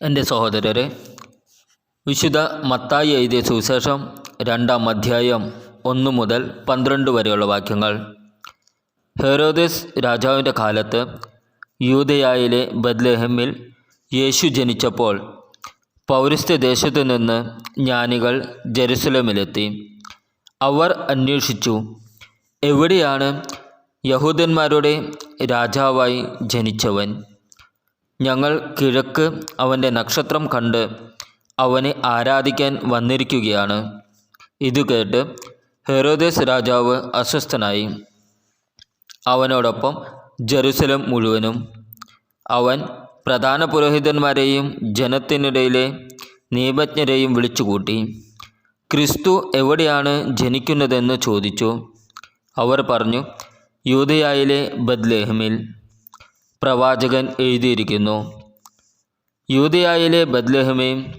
എന്റെ സഹോദരരെ വിശുദ്ധ മത്തായി എഴുതിയ സുവിശേഷം രണ്ടാം അധ്യായം ഒന്ന് മുതൽ പന്ത്രണ്ട് വരെയുള്ള വാക്യങ്ങൾ. ഹെറോദേസ് രാജാവിന്റെ കാലത്ത് യൂതയായിലെ ബദ്ലഹമ്മിൽ യേശു ജനിച്ചപ്പോൾ പൗരസ്ത്യ ദേശത്തു നിന്ന് ജ്ഞാനികൾ ജെറുസലമിലെത്തി. അവർ അന്വേഷിച്ചു എവിടെയാണ് യഹൂദന്മാരുടെ രാജാവായി ജനിച്ചവൻ? ഞങ്ങൾ കിഴക്ക് അവന്റെ നക്ഷത്രം കണ്ട് അവനെ ആരാധിക്കാൻ വന്നിരിക്കുകയാണ്. ഇത് കേട്ട് ഹെറോദേസ് രാജാവ് അസ്വസ്ഥനായി. അവനോടൊപ്പം ജെറുസലം മുഴുവനും. അവൻ പ്രധാന പുരോഹിതന്മാരെയും ജനത്തിനിടയിലെ നിയമജ്ഞരെയും വിളിച്ചുകൂട്ടി ക്രിസ്തു എവിടെയാണ് ജനിക്കുന്നതെന്ന് ചോദിച്ചു അവർ പറഞ്ഞു യൂതയായിലെ ബദ്ലേഹമിൽ പ്രവാചകൻ എഴുതിയിരിക്കുന്നു. യൂതയായിലെ ബദ്ലഹമേ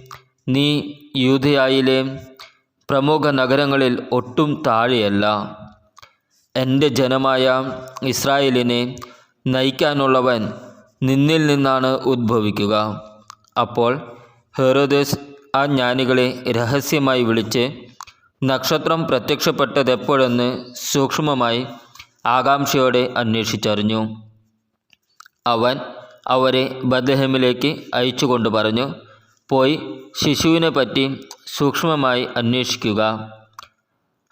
നീ യൂതയായിലെ പ്രമുഖ നഗരങ്ങളിൽ ഒട്ടും താഴെയല്ല. എന്റെ ജനമായ ഇസ്രായേലിനെ നയിക്കാനുള്ളവൻ നിന്നിൽ നിന്നാണ് ഉദ്ഭവിക്കുക. അപ്പോൾ ഹെറോദേസ് ആ ജ്ഞാനികളെ രഹസ്യമായി വിളിച്ച് നക്ഷത്രം പ്രത്യക്ഷപ്പെട്ടതെപ്പോഴെന്ന് സൂക്ഷ്മമായി ആകാംക്ഷയോടെ അന്വേഷിച്ചറിഞ്ഞു. അവൻ അവരെ ബദഹമിലേക്ക് അയച്ചുകൊണ്ട് പറഞ്ഞു പോയി ശിശുവിനെ പറ്റി സൂക്ഷ്മമായി അന്വേഷിക്കുക.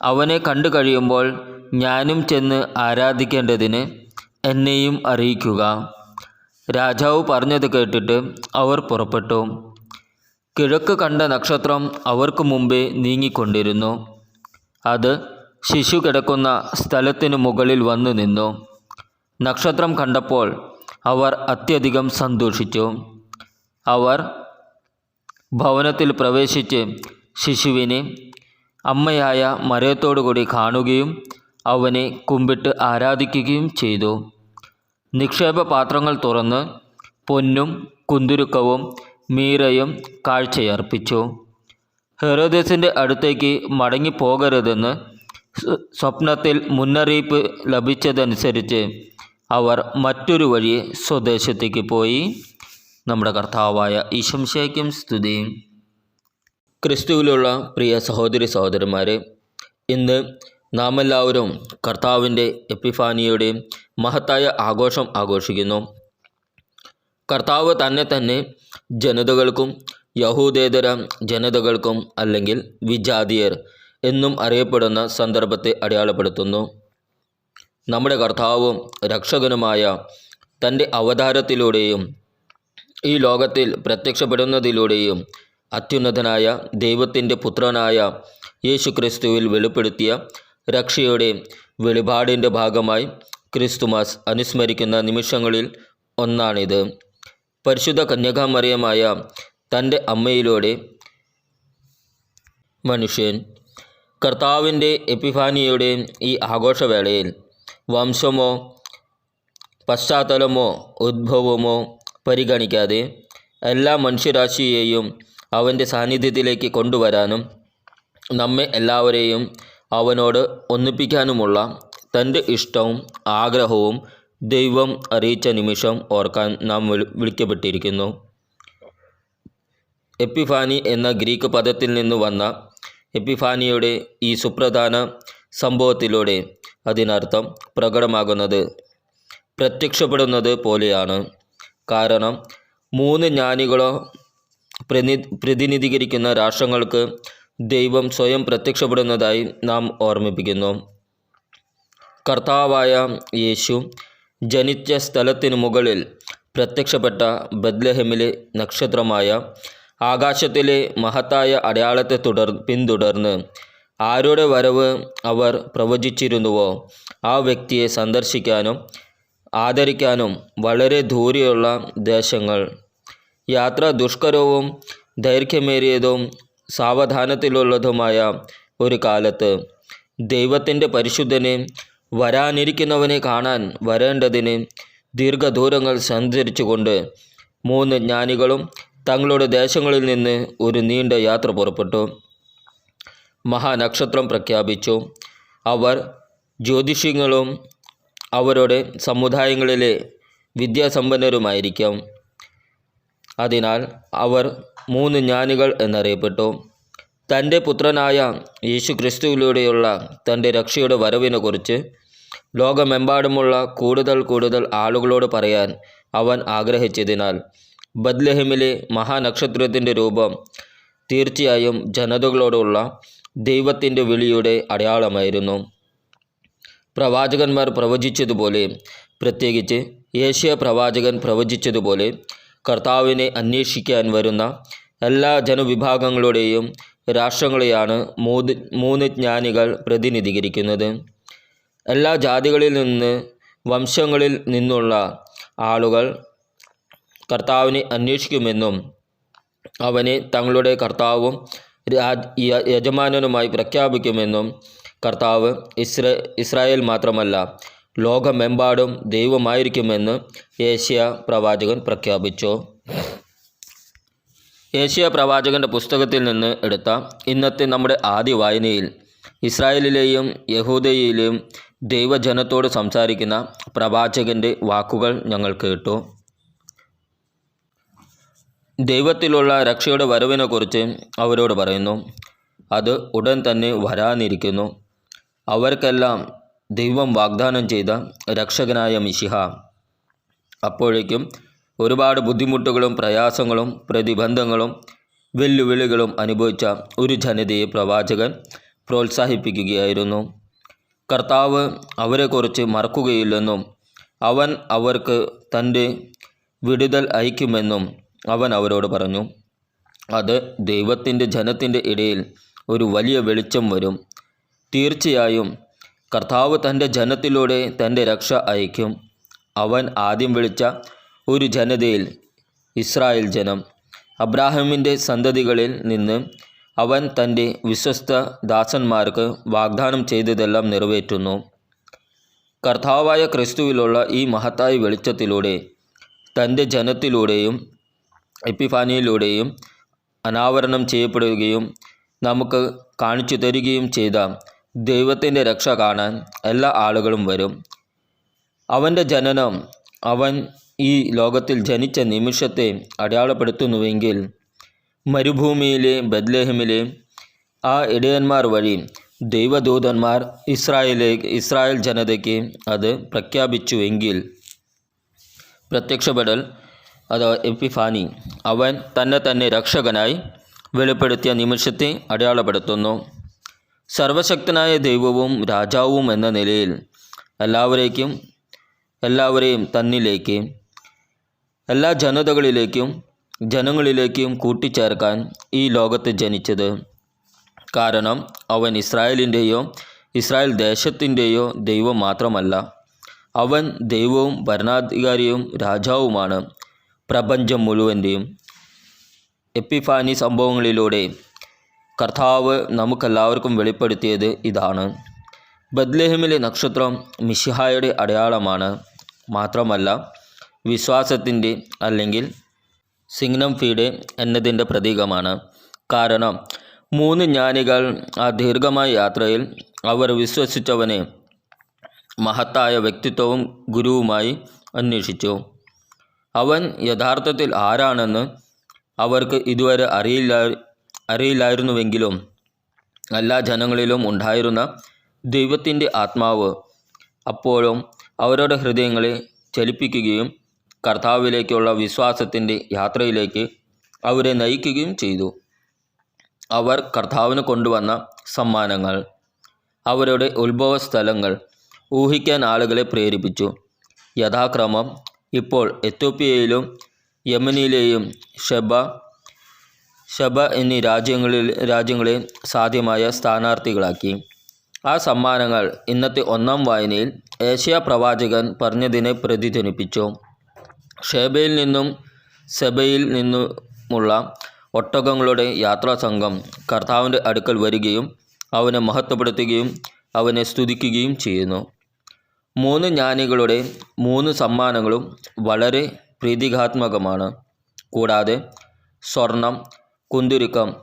അവനെ കണ്ടു കഴിയുമ്പോൾ ഞാനും ചെന്ന് ആരാധിക്കേണ്ടതിന് എന്നെയും അറിയിക്കുക. രാജാവ് പറഞ്ഞത് കേട്ടിട്ട് അവർ പുറപ്പെട്ടു. കിഴക്ക് കണ്ട നക്ഷത്രം അവർക്ക് മുമ്പേ നീങ്ങിക്കൊണ്ടിരുന്നു. അത് ശിശു കിടക്കുന്ന സ്ഥലത്തിനു മുകളിൽ വന്നു നിന്നു. നക്ഷത്രം കണ്ടപ്പോൾ അവർ അത്യധികം സന്തോഷിച്ചു. അവർ ഭവനത്തിൽ പ്രവേശിച്ച് ശിശുവിനെ അമ്മയായ മരയത്തോടുകൂടി കാണുകയും അവനെ കുമ്പിട്ട് ആരാധിക്കുകയും ചെയ്തു. നിക്ഷേപ പാത്രങ്ങൾ തുറന്ന് പൊന്നും കുന്തുരുക്കവും മീരയും കാഴ്ചയർപ്പിച്ചു. ഹെറോദേസിന്റെ അടുത്തേക്ക് മടങ്ങിപ്പോകരുതെന്ന് സ്വ- സ്വപ്നത്തിൽ മുന്നറിയിപ്പ് ലഭിച്ചതനുസരിച്ച് അവർ മറ്റൊരു വഴി സ്വദേശത്തേക്ക് പോയി. നമ്മുടെ കർത്താവായ ഈശംശയ്ക്കും സ്തുതി ക്രിസ്തുവിലുള്ള പ്രിയ സഹോദരി സഹോദരന്മാരെ ഇന്ന് നാം എല്ലാവരും കർത്താവിന്റെ എപ്പിഫാനിയുടെ മഹത്തായ ആഘോഷം ആഘോഷിക്കുന്നു. കർത്താവ് തന്നെ തന്നെ ജനതകൾക്കും യഹൂദേതര ജനതകൾക്കും അല്ലെങ്കിൽ വിജാതിയർ എന്നും അറിയപ്പെടുന്ന സന്ദർഭത്തെ അടയാളപ്പെടുത്തുന്നു. നമ്മുടെ കർത്താവും രക്ഷകനുമായ തന്റെ അവതാരത്തിലൂടെയും ഈ ലോകത്തിൽ പ്രത്യക്ഷപ്പെടുന്നതിലൂടെയും അത്യുന്നതനായ ദൈവത്തിന്റെ പുത്രനായ യേശു ക്രിസ്തുവിൽ വെളിപ്പെടുത്തിയ രക്ഷയുടെ വെളിപാടിന്റെ ഭാഗമായി ക്രിസ്തുമാസ് അനുസ്മരിക്കുന്ന നിമിഷങ്ങളിൽ ഒന്നാണിത്. പരിശുദ്ധ കന്യകാമറിയമായ തന്റെ അമ്മയിലൂടെ മനുഷ്യൻ കർത്താവിന്റെ എപ്പിഫാനിയുടെ ഈ ആഘോഷവേളയിൽ വംശമോ പശ്ചാത്തലമോ ഉദ്ഭവമോ പരിഗണിക്കാതെ എല്ലാ മനുഷ്യരാശിയെയും അവന്റെ സാന്നിധ്യത്തിലേക്ക് കൊണ്ടുവരാനും നമ്മെ എല്ലാവരെയും അവനോട് ഒന്നിപ്പിക്കാനുമുള്ള തന്റെ ഇഷ്ടവും ആഗ്രഹവും ദൈവം അറിയിച്ച നിമിഷം ഓർക്കാൻ നാം വിളി- വിളിക്കപ്പെട്ടിരിക്കുന്നു. എപ്പിഫാനി എന്ന ഗ്രീക്ക് പദത്തിൽ നിന്ന് വന്ന എപ്പിഫാനിയുടെ ഈ സുപ്രധാന സംഭവത്തിലൂടെ അതിനർത്ഥം പ്രകടമാകുന്നത്. പ്രത്യക്ഷപ്പെടുന്നത് പോലെയാണ്. കാരണം മൂന്ന് ജ്ഞാനികളോ പ്രതി പ്രതിനിധീകരിക്കുന്ന രാഷ്ട്രങ്ങൾക്ക് ദൈവം സ്വയം പ്രത്യക്ഷപ്പെടുന്നതായി നാം ഓർമ്മിപ്പിക്കുന്നു. കർത്താവായ യേശു ജനിച്ച സ്ഥലത്തിന് മുകളിൽ പ്രത്യക്ഷപ്പെട്ട ബദ്ലഹമിലെ നക്ഷത്രമായ ആകാശത്തിലെ മഹത്തായ അടയാളത്തെ തുടർ പിന്തുടർന്ന് ആരുടെ വരവ് അവർ പ്രവചിച്ചിരുന്നുവോ? ആ വ്യക്തിയെ സന്ദർശിക്കാനും ആദരിക്കാനും വളരെ ദൂരെയുള്ള ദേശങ്ങൾ. യാത്ര ദുഷ്കരവും ദൈർഘ്യമേറിയതും സാവധാനത്തിലുള്ളതുമായ ഒരു കാലത്ത് ദൈവത്തിന്റെ പരിശുദ്ധനെ വരാനിരിക്കുന്നവനെ കാണാൻ വരേണ്ടതിന് ദീർഘദൂരങ്ങൾ സഞ്ചരിച്ചുകൊണ്ട് മൂന്ന് ജ്ഞാനികളും തങ്ങളുടെ ദേശങ്ങളിൽ നിന്ന് ഒരു നീണ്ട യാത്ര പുറപ്പെട്ടു. മഹാനക്ഷത്രം പ്രഖ്യാപിച്ചു. അവർ ജ്യോതിഷികളും അവരുടെ സമുദായങ്ങളിലെ വിദ്യാസമ്പന്നരുമായിരിക്കും. അതിനാൽ അവർ മൂന്ന് ജ്ഞാനികൾ എന്നറിയപ്പെട്ടു. തന്റെ പുത്രനായ യേശു ക്രിസ്തുവിലൂടെയുള്ള തന്റെ രക്ഷയുടെ വരവിനെക്കുറിച്ച് ലോകമെമ്പാടുമുള്ള കൂടുതൽ കൂടുതൽ ആളുകളോട് പറയാൻ അവൻ ആഗ്രഹിച്ചതിനാൽ ബദ്ലഹിമിലെ മഹാനക്ഷത്രത്തിന്റെ രൂപം തീർച്ചയായും ജനതകളോടുള്ള ദൈവത്തിന്റെ വിളിയുടെ അടയാളമായിരുന്നു. പ്രവാചകന്മാർ പ്രവചിച്ചതുപോലെ പ്രത്യേകിച്ച് ഏഷ്യ പ്രവാചകൻ പ്രവചിച്ചതുപോലെ കർത്താവിനെ അന്വേഷിക്കാൻ വരുന്ന എല്ലാ ജനവിഭാഗങ്ങളുടെയും രാഷ്ട്രങ്ങളെയാണ് മൂന്ന് മൂന്ന് ജ്ഞാനികൾ പ്രതിനിധീകരിക്കുന്നത്. എല്ലാ ജാതികളിൽ നിന്ന് വംശങ്ങളിൽ നിന്നുള്ള ആളുകൾ കർത്താവിനെ അന്വേഷിക്കുമെന്നും അവനെ തങ്ങളുടെ കർത്താവും യജമാനനുമായി പ്രഖ്യാപിക്കുമെന്നും കർത്താവ് ഇസ്ര ഇസ്രായേൽ മാത്രമല്ല ലോകമെമ്പാടും ദൈവമായിരിക്കുമെന്ന് ഏഷ്യ പ്രവാചകൻ പ്രഖ്യാപിച്ചു. ഏഷ്യ പ്രവാചകന്റെ പുസ്തകത്തിൽ നിന്ന് എടുത്ത ഇന്നത്തെ നമ്മുടെ ആദ്യ വായനയിൽ ഇസ്രായേലിലെയും യഹൂദയിലെയും ദൈവജനത്തോട് സംസാരിക്കുന്ന പ്രവാചകന്റെ വാക്കുകൾ ഞങ്ങൾ കേട്ടു. ദൈവത്തിലുള്ള രക്ഷയുടെ വരവിനെക്കുറിച്ച് അവരോട് പറയുന്നു. അത് ഉടൻ തന്നെ വരാനിരിക്കുന്നു. അവർക്കെല്ലാം ദൈവം വാഗ്ദാനം ചെയ്ത രക്ഷകനായ മിശിഹ. അപ്പോഴേക്കും ഒരുപാട് ബുദ്ധിമുട്ടുകളും പ്രയാസങ്ങളും പ്രതിബന്ധങ്ങളും വെല്ലുവിളികളും അനുഭവിച്ച ഒരു ജനതയെ പ്രവാചകൻ പ്രോത്സാഹിപ്പിക്കുകയായിരുന്നു. കർത്താവ് അവരെക്കുറിച്ച് മറക്കുകയില്ലെന്നും അവൻ അവർക്ക് തന്റെ വിടുതൽ അയക്കുമെന്നും അവൻ അവരോട് പറഞ്ഞു അത് ദൈവത്തിന്റെ ജനത്തിന്റെ ഇടയിൽ ഒരു വലിയ വെളിച്ചം വരും. തീർച്ചയായും കർത്താവ് തന്റെ ജനത്തിലൂടെ തന്റെ രക്ഷ അയക്കും അവൻ ആദ്യം വിളിച്ച ഒരു ജനതയിൽ ഇസ്രായേൽ ജനം. അബ്രാഹമിന്റെ സന്തതികളിൽ നിന്ന് അവൻ തന്റെ വിശ്വസ്ത ദാസന്മാർക്ക് വാഗ്ദാനം ചെയ്തതെല്ലാം നിറവേറ്റുന്നു. കർത്താവായ ക്രിസ്തുവിലുള്ള ഈ മഹത്തായ വെളിച്ചത്തിലൂടെ തന്റെ ജനത്തിലൂടെയും എപ്പിഫാനിയിലൂടെയും അനാവരണം ചെയ്യപ്പെടുകയും നമുക്ക് കാണിച്ചു തരികയും ചെയ്ത ദൈവത്തിന്റെ രക്ഷ കാണാൻ എല്ലാ ആളുകളും വരും. അവന്റെ ജനനം അവൻ ഈ ലോകത്തിൽ ജനിച്ച നിമിഷത്തെ അടയാളപ്പെടുത്തുന്നുവെങ്കിൽ മരുഭൂമിയിലെ ബദ്ലേഹമിലെ ആ ഇടയന്മാർ വഴി ദൈവദൂതന്മാർ ഇസ്രായേലെ ഇസ്രായേൽ ജനതയ്ക്ക് അത് പ്രഖ്യാപിച്ചുവെങ്കിൽ പ്രത്യക്ഷപ്പെടൽ അഥവാ എപ്പിഫാനി. അവൻ തന്നെ തന്നെ രക്ഷകനായി വെളിപ്പെടുത്തിയ നിമിഷത്തെ അടയാളപ്പെടുത്തുന്നു. സർവശക്തനായ ദൈവവും രാജാവും എന്ന നിലയിൽ എല്ലാവരേക്കും എല്ലാവരെയും തന്നിലേക്ക് എല്ലാ ജനതകളിലേക്കും ജനങ്ങളിലേക്കും കൂട്ടിച്ചേർക്കാൻ ഈ ലോകത്ത് ജനിച്ചത്. കാരണം അവൻ ഇസ്രായേലിന്റെയോ ഇസ്രായേൽ ദേശത്തിന്റെയോ ദൈവം മാത്രമല്ല. അവൻ ദൈവവും ഭരണാധികാരിയും രാജാവുമാണ്. പ്രപഞ്ചം മുഴുവന്റെയും എപ്പിഫാനി സംഭവങ്ങളിലൂടെ കർത്താവ് നമുക്കെല്ലാവർക്കും വെളിപ്പെടുത്തിയത് ഇതാണ്. ബദ്ലേഹമിലെ നക്ഷത്രം മിഷിഹായുടെ അടയാളമാണ്. മാത്രമല്ല വിശ്വാസത്തിന്റെ അല്ലെങ്കിൽ സിഗ്നം ഫീഡ് എന്നതിന്റെ പ്രതീകമാണ്. കാരണം മൂന്ന് ജ്ഞാനികൾ ആ ദീർഘമായ യാത്രയിൽ അവർ വിശ്വസിച്ചവനെ മഹത്തായ വ്യക്തിത്വവും ഗുരുവുമായി അന്വേഷിച്ചു. അവൻ യഥാർത്ഥത്തിൽ ആരാണെന്ന് അവർക്ക് ഇതുവരെ അറിയില്ല അറിയില്ലായിരുന്നുവെങ്കിലും എല്ലാ ജനങ്ങളിലും ഉണ്ടായിരുന്ന ദൈവത്തിന്റെ ആത്മാവ് അപ്പോഴും അവരുടെ ഹൃദയങ്ങളെ ചലിപ്പിക്കുകയും കർത്താവിലേക്കുള്ള വിശ്വാസത്തിന്റെ യാത്രയിലേക്ക് അവരെ നയിക്കുകയും ചെയ്തു. അവർ കർത്താവിന് കൊണ്ടുവന്ന സമ്മാനങ്ങൾ അവരുടെ ഉത്ഭവ സ്ഥലങ്ങൾ ഊഹിക്കാൻ ആളുകളെ പ്രേരിപ്പിച്ചു. യഥാക്രമം ഇപ്പോൾ എത്യോപ്യയിലും യമനിലെയും ഷബ ഷബ എന്നീ രാജ്യങ്ങളിൽ രാജ്യങ്ങളെ സാധ്യമായ സ്ഥാനാർത്ഥികളാക്കി. ആ സമ്മാനങ്ങൾ ഇന്നത്തെ ഒന്നാം വായനയിൽ ഏഷ്യ പ്രവാചകൻ പറഞ്ഞതിനെ പ്രതിധ്വനിപ്പിച്ചു. ഷേബയിൽ നിന്നും സെബയിൽ നിന്നുമുള്ള ഒട്ടകങ്ങളുടെ യാത്രാ സംഘം കർത്താവിന്റെ അടുക്കൽ വരികയും അവനെ മഹത്വപ്പെടുത്തുകയും അവനെ സ്തുതിക്കുകയും ചെയ്യുന്നു. മൂന്ന് ജ്ഞാനികളുടെ മൂന്ന് സമ്മാനങ്ങളും വളരെ പ്രീതികാത്മകമാണ് കൂടാതെ സ്വർണം കുന്തുരുക്കം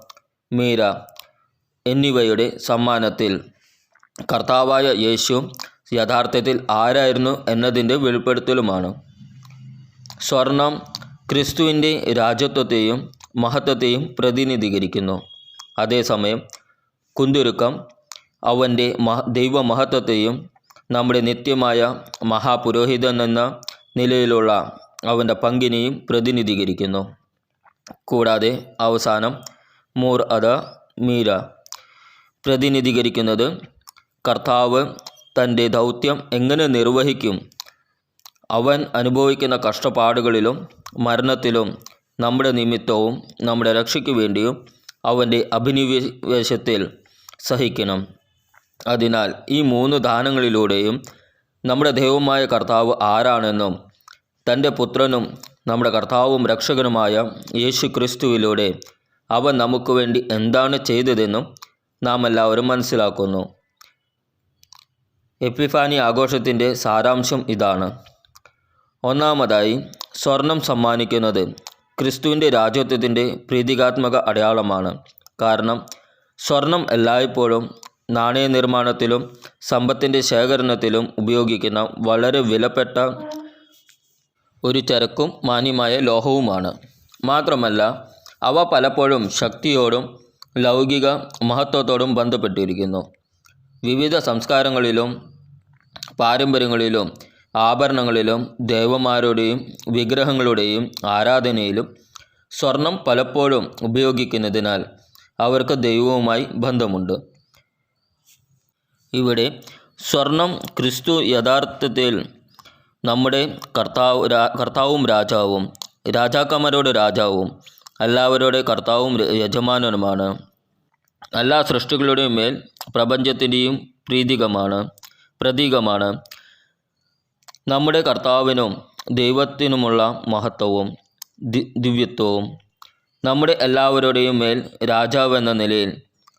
മീര എന്നിവയുടെ സമ്മാനത്തിൽ കർത്താവായ യേശു യഥാർത്ഥത്തിൽ ആരായിരുന്നു എന്നതിന്റെ വെളിപ്പെടുത്തലുമാണ്. സ്വർണം ക്രിസ്തുവിന്റെ രാജ്യത്വത്തെയും മഹത്വത്തെയും പ്രതിനിധീകരിക്കുന്നു. അതേസമയം കുന്തുരുക്കം അവന്റെ മഹ ദൈവമഹത്വത്തെയും നമ്മുടെ നിത്യമായ മഹാപുരോഹിതൻ എന്ന നിലയിലുള്ള അവന്റെ പങ്കിനെയും പ്രതിനിധീകരിക്കുന്നു. കൂടാതെ അവസാനം മൂർ അത മീര. പ്രതിനിധീകരിക്കുന്നത് കർത്താവ് തന്റെ ദൗത്യം എങ്ങനെ നിർവഹിക്കും? അവൻ അനുഭവിക്കുന്ന കഷ്ടപ്പാടുകളിലും മരണത്തിലും നമ്മുടെ നിമിത്തവും നമ്മുടെ രക്ഷയ്ക്ക് വേണ്ടിയും അവന്റെ അഭിനിവേശത്തിൽ സഹിക്കണം. അതിനാൽ ഈ മൂന്ന് ദാനങ്ങളിലൂടെയും നമ്മുടെ ദൈവമായ കർത്താവ് ആരാണെന്നും തന്റെ പുത്രനും നമ്മുടെ കർത്താവും രക്ഷകനുമായ യേശു ക്രിസ്തുവിലൂടെ അവൻ നമുക്ക് വേണ്ടി എന്താണ് ചെയ്തതെന്നും നാം എല്ലാവരും മനസ്സിലാക്കുന്നു. എപ്പിഫാനി ആഘോഷത്തിന്റെ സാരാംശം ഇതാണ്. ഒന്നാമതായി സ്വർണം സമ്മാനിക്കുന്നത് ക്രിസ്തുവിന്റെ രാജ്യത്വത്തിന്റെ പ്രീതികാത്മക അടയാളമാണ്. കാരണം സ്വർണം എല്ലായ്പ്പോഴും നാണയ നിർമ്മാണത്തിലും സമ്പത്തിന്റെ ശേഖരണത്തിലും ഉപയോഗിക്കുന്ന വളരെ വിലപ്പെട്ട ഒരു ചരക്കും മാന്യമായ ലോഹവുമാണ്. മാത്രമല്ല അവ പലപ്പോഴും ശക്തിയോടും ലൗകിക മഹത്വത്തോടും ബന്ധപ്പെട്ടിരിക്കുന്നു. വിവിധ സംസ്കാരങ്ങളിലും പാരമ്പര്യങ്ങളിലും ആഭരണങ്ങളിലും ദേവന്മാരുടെയും വിഗ്രഹങ്ങളുടെയും ആരാധനയിലും സ്വർണം പലപ്പോഴും ഉപയോഗിക്കുന്നതിനാൽ അവർക്ക് ദൈവവുമായി ബന്ധമുണ്ട്. ഇവിടെ സ്വർണം ക്രിസ്തു യഥാർത്ഥത്തിൽ നമ്മുടെ കർത്താവ് കർത്താവും രാജാവും രാജാക്കന്മാരോട് രാജാവും എല്ലാവരുടെ കർത്താവും യജമാനനുമാണ്. എല്ലാ സൃഷ്ടികളുടെയും മേൽ പ്രപഞ്ചത്തിന്റെയും പ്രീതികമാണ് പ്രതീകമാണ്. നമ്മുടെ കർത്താവിനും ദൈവത്തിനുമുള്ള മഹത്വവും ദിവ്യത്വവും നമ്മുടെ എല്ലാവരുടെയും മേൽ രാജാവ് എന്ന നിലയിൽ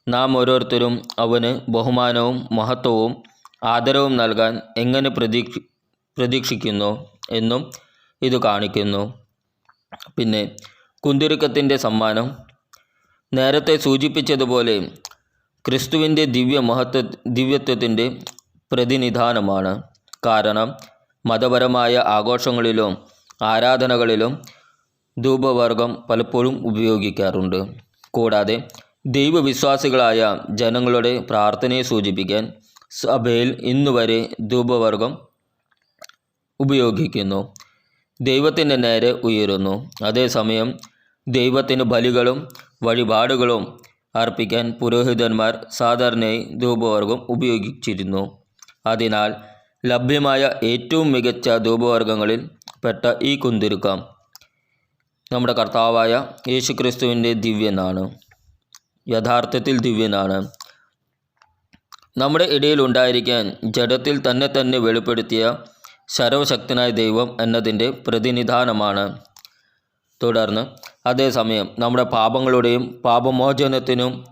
നാം ഓരോരുത്തരും അവന് ബഹുമാനവും മഹത്വവും ആദരവും നൽകാൻ എങ്ങനെ പ്രതീക്ഷ പ്രതീക്ഷിക്കുന്നു എന്നും ഇത് കാണിക്കുന്നു. പിന്നെ കുന്തിരുക്കത്തിന്റെ സമ്മാനം. നേരത്തെ സൂചിപ്പിച്ചതുപോലെ ക്രിസ്തുവിന്റെ ദിവ്യ മഹത്വ ദിവ്യത്വത്തിന്റെ പ്രതിനിധാനമാണ്. കാരണം മതപരമായ ആഘോഷങ്ങളിലും ആരാധനകളിലും ധൂപവർഗം പലപ്പോഴും ഉപയോഗിക്കാറുണ്ട്. കൂടാതെ ദൈവവിശ്വാസികളായ ജനങ്ങളുടെ പ്രാർത്ഥനയെ സൂചിപ്പിക്കാൻ സഭയിൽ ഇന്നുവരെ ധൂപവർഗം ഉപയോഗിക്കുന്നു. ദൈവത്തിന്റെ നേരെ ഉയരുന്നു. അതേസമയം ദൈവത്തിന് ബലികളും വഴിപാടുകളും അർപ്പിക്കാൻ പുരോഹിതന്മാർ സാധാരണയായി ധൂപവർഗം ഉപയോഗിച്ചിരുന്നു. അതിനാൽ ലഭ്യമായ ഏറ്റവും മികച്ച ധൂപവർഗങ്ങളിൽ പെട്ട ഈ കുന്തിരുക്കം നമ്മുടെ കർത്താവായ യേശുക്രിസ്തുവിന്റെ ദിവ്യനാണ്. യഥാർത്ഥത്തിൽ ദിവ്യനാണ്. നമ്മുടെ ഇടയിൽ ഉണ്ടായിരിക്കാൻ ജഡത്തിൽ തന്നെ തന്നെ വെളിപ്പെടുത്തിയ സർവശക്തനായ ദൈവം എന്നതിന്റെ പ്രതിനിധാനമാണ്. തുടർന്ന് അതേസമയം നമ്മുടെ പാപങ്ങളുടെയും പാപമോചനത്തിനും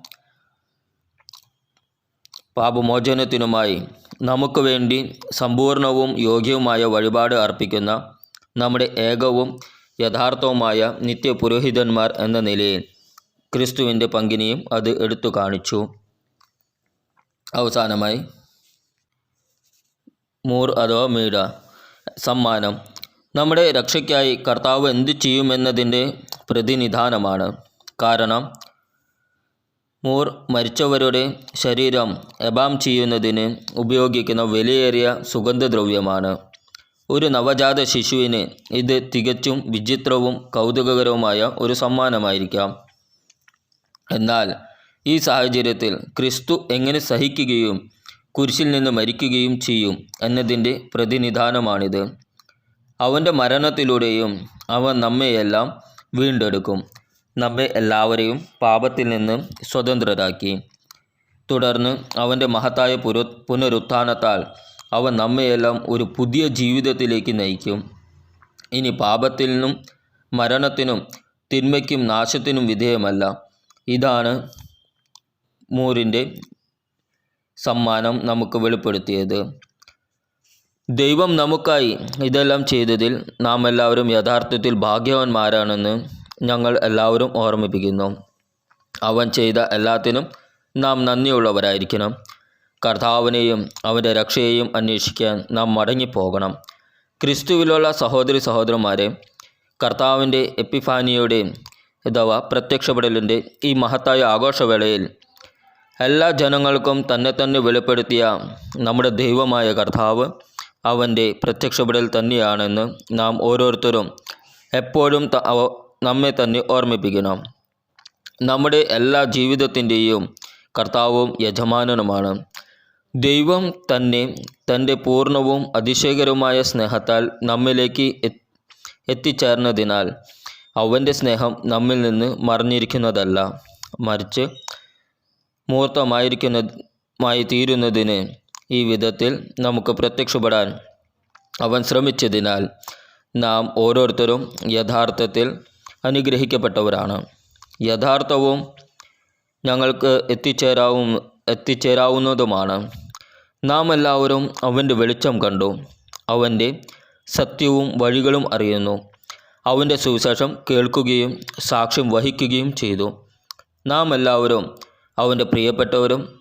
പാപമോചനത്തിനുമായി നമുക്ക് വേണ്ടി സമ്പൂർണവും യോഗ്യവുമായ വഴിപാട് അർപ്പിക്കുന്ന നമ്മുടെ ഏകവും യഥാർത്ഥവുമായ നിത്യപുരോഹിതന്മാർ എന്ന നിലയിൽ ക്രിസ്തുവിന്റെ പങ്കിനെയും അത് എടുത്തു കാണിച്ചു. അവസാനമായി മൂർ അഥവാ മീഡ സമ്മാനം. നമ്മുടെ രക്ഷയ്ക്കായി കർത്താവ് എന്ത് ചെയ്യുമെന്നതിന്റെ പ്രതിനിധാനമാണ്. കാരണം മൂർ മരിച്ചവരുടെ ശരീരം എബാം ചെയ്യുന്നതിന് ഉപയോഗിക്കുന്ന വിലയേറിയ സുഗന്ധദ്രവ്യമാണ്. ഒരു നവജാത ശിശുവിന് ഇത് തികച്ചും വിചിത്രവും കൗതുകകരവുമായ ഒരു സമ്മാനമായിരിക്കാം. എന്നാൽ ഈ സാഹചര്യത്തിൽ ക്രിസ്തു എങ്ങനെ സഹിക്കുകയും കുരിശിൽ നിന്ന് മരിക്കുകയും ചെയ്യും എന്നതിന്റെ പ്രതിനിധാനമാണിത്. അവന്റെ മരണത്തിലൂടെയും അവൻ നമ്മയെല്ലാം വീണ്ടെടുക്കും. നമ്മെ എല്ലാവരെയും പാപത്തിൽ നിന്ന് സ്വതന്ത്രരാക്കി. തുടർന്ന് അവന്റെ മഹത്തായ പുര പുനരുത്ഥാനത്താൽ അവൻ നമ്മയെല്ലാം ഒരു പുതിയ ജീവിതത്തിലേക്ക് നയിക്കും. ഇനി പാപത്തിനും മരണത്തിനും തിന്മയ്ക്കും നാശത്തിനും വിധേയമല്ല. ഇതാണ് മൂരിന്റെ സമ്മാനം നമുക്ക് വെളിപ്പെടുത്തിയത്. ദൈവം നമുക്കായി ഇതെല്ലാം ചെയ്തതിൽ നാം എല്ലാവരും യഥാർത്ഥത്തിൽ ഭാഗ്യവാന്മാരാണെന്ന് ഞങ്ങൾ എല്ലാവരും ഓർമ്മിപ്പിക്കുന്നു. അവൻ ചെയ്ത എല്ലാത്തിനും നാം നന്ദിയുള്ളവരായിരിക്കണം. കർത്താവിനെയും അവന്റെ രക്ഷയെയും അന്വേഷിക്കാൻ നാം മടങ്ങിപ്പോകണം. ക്രിസ്തുവിലുള്ള സഹോദരി സഹോദരന്മാരെ കർത്താവിന്റെ എപ്പിഫാനിയുടെ അഥവാ പ്രത്യക്ഷപ്പെടലിന്റെ ഈ മഹത്തായ ആഘോഷവേളയിൽ എല്ലാ ജനങ്ങൾക്കും തന്നെ തന്നെ വെളിപ്പെടുത്തിയ നമ്മുടെ ദൈവമായ കർത്താവ് അവന്റെ പ്രത്യക്ഷപ്പെടൽ തന്നെയാണെന്ന് നാം ഓരോരുത്തരും എപ്പോഴും നമ്മെ തന്നെ ഓർമ്മിപ്പിക്കണം. നമ്മുടെ എല്ലാ ജീവിതത്തിന്റെയും കർത്താവും യജമാനനുമാണ്. ദൈവം തന്നെ തന്റെ പൂർണവും അതിശയകരവുമായ സ്നേഹത്താൽ നമ്മിലേക്ക് എത്തിച്ചേർന്നതിനാൽ അവന്റെ സ്നേഹം നമ്മിൽ നിന്ന് മറിഞ്ഞിരിക്കുന്നതല്ല. മറിച്ച് മൂർത്തമായിരിക്കുന്ന മായി തീരുന്നതിന് ഈ വിധത്തിൽ നമുക്ക് പ്രത്യക്ഷപ്പെടാൻ അവൻ ശ്രമിച്ചതിനാൽ നാം ഓരോരുത്തരും യഥാർത്ഥത്തിൽ അനുഗ്രഹിക്കപ്പെട്ടവരാണ്. യഥാർത്ഥവും ഞങ്ങൾക്ക് എത്തിച്ചേരാവും എത്തിച്ചേരാവുന്നതുമാണ്. നാം എല്ലാവരും അവന്റെ വെളിച്ചം കണ്ടു. അവന്റെ സത്യവും വഴികളും അറിയുന്നു. അവന്റെ സുവിശേഷം കേൾക്കുകയും സാക്ഷ്യം വഹിക്കുകയും ചെയ്തു. നാം എല്ലാവരും അവന്റെ പ്രിയപ്പെട്ടവരും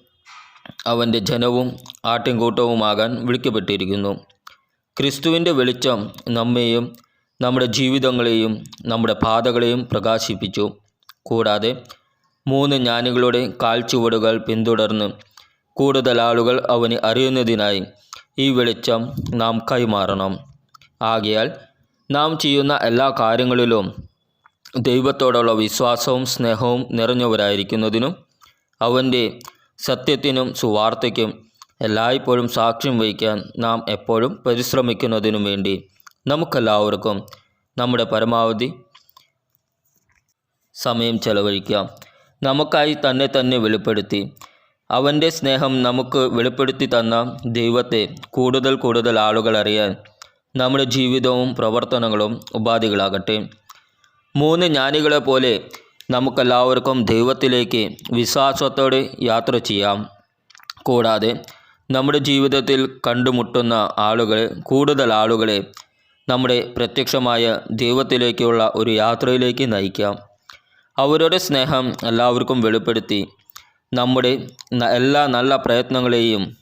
അവന്റെ ജനവും ആട്ടിൻകൂട്ടവുമാകാൻ വിളിക്കപ്പെട്ടിരിക്കുന്നു. ക്രിസ്തുവിന്റെ വെളിച്ചം നമ്മെയും നമ്മുടെ ജീവിതങ്ങളെയും നമ്മുടെ പാതകളെയും പ്രകാശിപ്പിച്ചു. കൂടാതെ മൂന്ന് ജ്ഞാനികളുടെ കാൽച്ചുവടുകൾ പിന്തുടർന്ന് കൂടുതൽ ആളുകൾ അവനെ അറിയുന്നതിനായി ഈ വെളിച്ചം നാം കൈമാറണം. ആകയാൽ നാം ചെയ്യുന്ന എല്ലാ കാര്യങ്ങളിലും ദൈവത്തോടുള്ള വിശ്വാസവും സ്നേഹവും നിറഞ്ഞവരായിരിക്കുന്നതിനും അവന്റെ സത്യത്തിനും സുവാർത്തയ്ക്കും എല്ലായ്പ്പോഴും സാക്ഷ്യം വഹിക്കാൻ നാം എപ്പോഴും പരിശ്രമിക്കുന്നതിനും വേണ്ടി നമുക്കെല്ലാവർക്കും നമ്മുടെ പരമാവധി സമയം ചെലവഴിക്കാം. നമുക്കായി തന്നെ തന്നെ വെളിപ്പെടുത്തി. അവന്റെ സ്നേഹം നമുക്ക് വെളിപ്പെടുത്തി തന്ന ദൈവത്തെ കൂടുതൽ കൂടുതൽ ആളുകൾ അറിയാൻ നമ്മുടെ ജീവിതവും പ്രവർത്തനങ്ങളും ഉപാധികളാകട്ടെ. മൂന്ന് ജ്ഞാനികളെ പോലെ നമുക്കെല്ലാവർക്കും ദൈവത്തിലേക്ക് വിശ്വാസത്തോടെ യാത്ര ചെയ്യാം. കൂടാതെ നമ്മുടെ ജീവിതത്തിൽ കണ്ടുമുട്ടുന്ന ആളുകളെ കൂടുതൽ ആളുകളെ നമ്മുടെ പ്രത്യക്ഷമായ ദൈവത്തിലേക്കുള്ള ഒരു യാത്രയിലേക്ക് നയിക്കാം. അവരുടെ സ്നേഹം എല്ലാവർക്കും വെളിപ്പെടുത്തി നമ്മുടെ എല്ലാ നല്ല പ്രയത്നങ്ങളെയും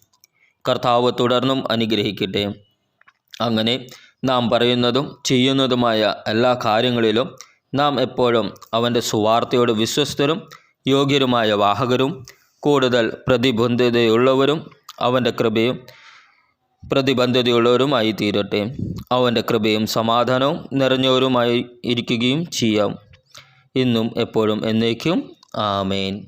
കർത്താവ് തുടർന്നും അനുഗ്രഹിക്കട്ടെ. അങ്ങനെ നാം പറയുന്നതും ചെയ്യുന്നതുമായ എല്ലാ കാര്യങ്ങളിലും നാം എപ്പോഴും അവന്റെ സുവാർത്തയോട് വിശ്വസ്തരും യോഗ്യരുമായ വാഹകരും കൂടുതൽ പ്രതിബന്ധിതയുള്ളവരും അവന്റെ കൃപയും പ്രതിബന്ധതയുള്ളവരുമായി തീരട്ടെ. അവന്റെ കൃപയും സമാധാനവും നിറഞ്ഞവരുമായി ഇരിക്കുകയും ചെയ്യാം. ഇന്നും എപ്പോഴും എന്നേക്കും. ആമേൻ.